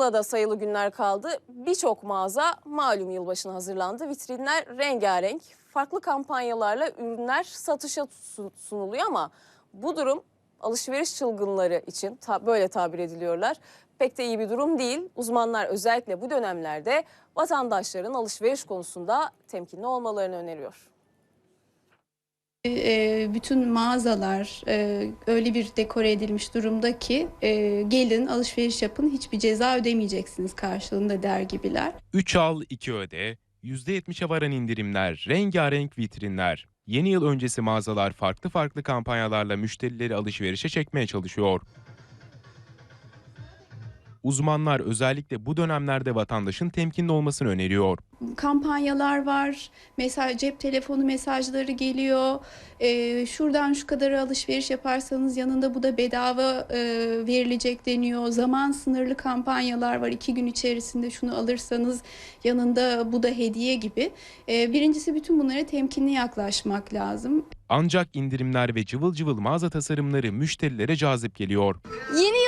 yıla da sayılı günler kaldı. Birçok mağaza malum yılbaşına hazırlandı. Vitrinler rengarenk. Farklı kampanyalarla ürünler satışa su- sunuluyor ama bu durum alışveriş çılgınları için ta- böyle tabir ediliyorlar. Pek de iyi bir durum değil. Uzmanlar özellikle bu dönemlerde vatandaşların alışveriş konusunda temkinli olmalarını öneriyor. E, bütün mağazalar e, öyle bir dekore edilmiş durumda ki e, gelin alışveriş yapın hiçbir ceza ödemeyeceksiniz karşılığında der gibiler. 3 al 2 öde, %70'e varan indirimler, rengarenk vitrinler. Yeni yıl öncesi mağazalar farklı farklı kampanyalarla müşterileri alışverişe çekmeye çalışıyor. Uzmanlar özellikle bu dönemlerde vatandaşın temkinli olmasını öneriyor. Kampanyalar var, mesaj, cep telefonu mesajları geliyor. E, şuradan şu kadar alışveriş yaparsanız yanında bu da bedava e, verilecek deniyor. Zaman sınırlı kampanyalar var. iki gün içerisinde şunu alırsanız yanında bu da hediye gibi. E, birincisi bütün bunlara temkinli yaklaşmak lazım. Ancak indirimler ve cıvıl cıvıl mağaza tasarımları müşterilere cazip geliyor. Yeni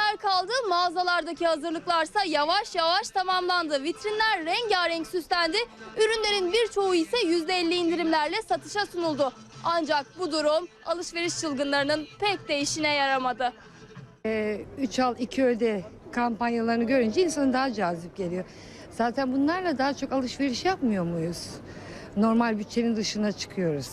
günler kaldı. Mağazalardaki hazırlıklarsa yavaş yavaş tamamlandı. Vitrinler rengarenk süslendi. Ürünlerin birçoğu ise %50 indirimlerle satışa sunuldu. Ancak bu durum alışveriş çılgınlarının pek de işine yaramadı. 3 al 2 öde kampanyalarını görünce insana daha cazip geliyor. Zaten bunlarla daha çok alışveriş yapmıyor muyuz? Normal bütçenin dışına çıkıyoruz.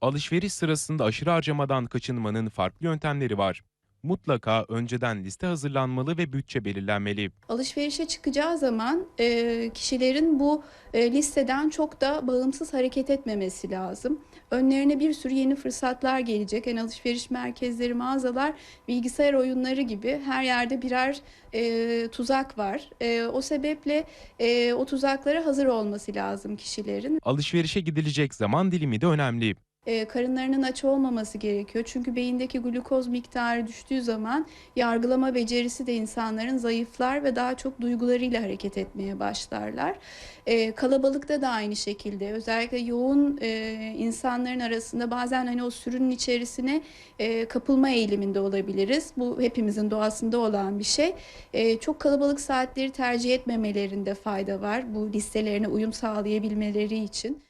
Alışveriş sırasında aşırı harcamadan kaçınmanın farklı yöntemleri var. Mutlaka önceden liste hazırlanmalı ve bütçe belirlenmeli. Alışverişe çıkacağı zaman e, kişilerin bu e, listeden çok da bağımsız hareket etmemesi lazım. Önlerine bir sürü yeni fırsatlar gelecek. Yani alışveriş merkezleri, mağazalar, bilgisayar oyunları gibi her yerde birer e, tuzak var. E, o sebeple e, o tuzaklara hazır olması lazım kişilerin. Alışverişe gidilecek zaman dilimi de önemli. E, karınlarının aç olmaması gerekiyor. Çünkü beyindeki glukoz miktarı düştüğü zaman yargılama becerisi de insanların zayıflar ve daha çok duygularıyla hareket etmeye başlarlar. E, kalabalıkta da aynı şekilde özellikle yoğun e, insanların arasında bazen hani o sürünün içerisine e, kapılma eğiliminde olabiliriz. Bu hepimizin doğasında olan bir şey. E, çok kalabalık saatleri tercih etmemelerinde fayda var bu listelerine uyum sağlayabilmeleri için.